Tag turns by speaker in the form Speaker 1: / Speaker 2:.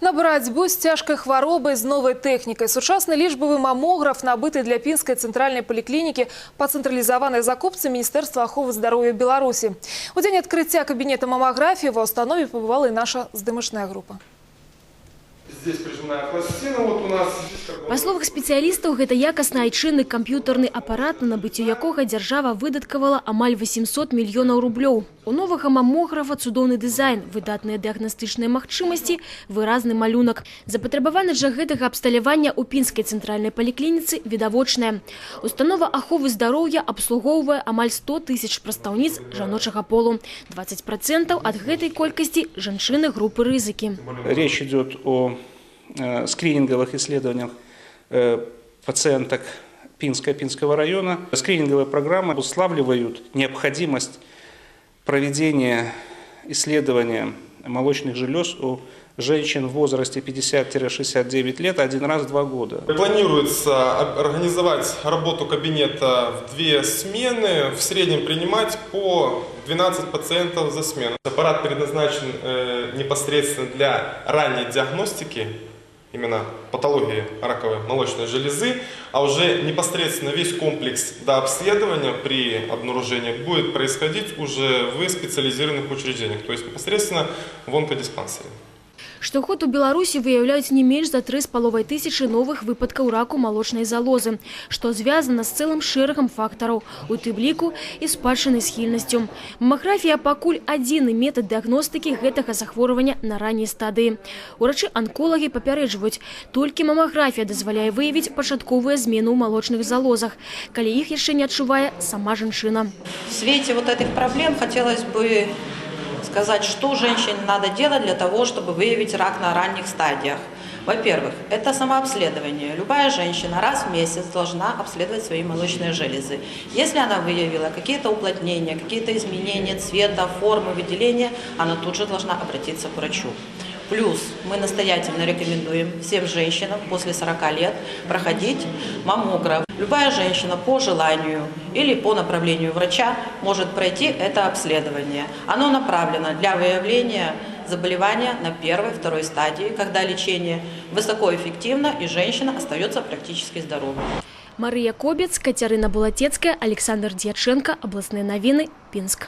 Speaker 1: На барацьбу з цяжкай хваробай з новай тэхнікай. Сучасны лічбавы мамограф набыты для пінскай цэнтральнай паліклінікі па цэнтралізаванай закупцы Міністэрства аховы здароўя Беларусі. У дзень адкрыцця кабінета мамаграфіі ва ўстанове пабывала і наша здымачная група.
Speaker 2: Здесь прижимная пластина, вот у нас. Здесь как бы-
Speaker 3: Па словах спецыялістаў, гэта якасны айчынны камп'ютарны апарат, на набыццё якога дзяржава выдаткавала амаль 800 мільёнаў рублёў. У новага мамографа цудоўны дызайн, выдатныя дыягнастычныя магчымасці, выразны малюнак. Запатрабаванасць жа гэтага абсталявання ў пінскай цэнтральнай паліклініцы відавочная. Установа аховы здароўя абслугоўвае амаль 100 тысяч прадстаўніц жаночага полу. 20% ад гэтай колькасці жанчыны групы рызыкі.
Speaker 4: Речь идет о э, скрининговых исследованиях э, пациенток Пинска, Пинского района. Скрининговые программы уславливают необходимость проведения исследования молочных желез у женщин в возрасте 50-69 лет один раз в два года.
Speaker 2: Планируется организовать работу кабинета в две смены, в среднем принимать по 12 пациентов за смену. Аппарат предназначен э, непосредственно для ранней диагностики, именно патологии раковой молочной железы, а уже непосредственно весь комплекс до обследования при обнаружении будет происходить уже в специализированных учреждениях, то есть непосредственно в онкодиспансере.
Speaker 3: Штогод у Беларусі выяўляюць не менш за 3,5 тысячы новых выпадкаў раку малочнай залозы, што звязана з цэлым шэрагам фактараў, у тым ліку і спадчыннай схільнасцю. Мамаграфія пакуль адзіны метад дыягностыкі гэтага захворвання на ранняй стадыі. Урачы-анколагі папярэджваюць, толькі мамаграфія дазваляе выявіць пачатковыя змены ў малочных залозах, калі іх яшчэ не адчувае сама жанчына.
Speaker 5: В свете вот этих проблем хотелось бы сказать, что женщине надо делать для того, чтобы выявить рак на ранних стадиях. Во-первых, это самообследование. Любая женщина раз в месяц должна обследовать свои молочные железы. Если она выявила какие-то уплотнения, какие-то изменения цвета, формы, выделения, она тут же должна обратиться к врачу. Плюс мы настоятельно рекомендуем всем женщинам после 40 лет проходить маммограф. Любая женщина по желанию или по направлению врача может пройти это обследование. Оно направлено для выявления заболевания на первой, второй стадии, когда лечение высокоэффективно и женщина остается практически здоровой.
Speaker 3: Марыя Кобец, Кацярына Булацецкая, Александр Дьяченко, абласныя навіны, Пінск.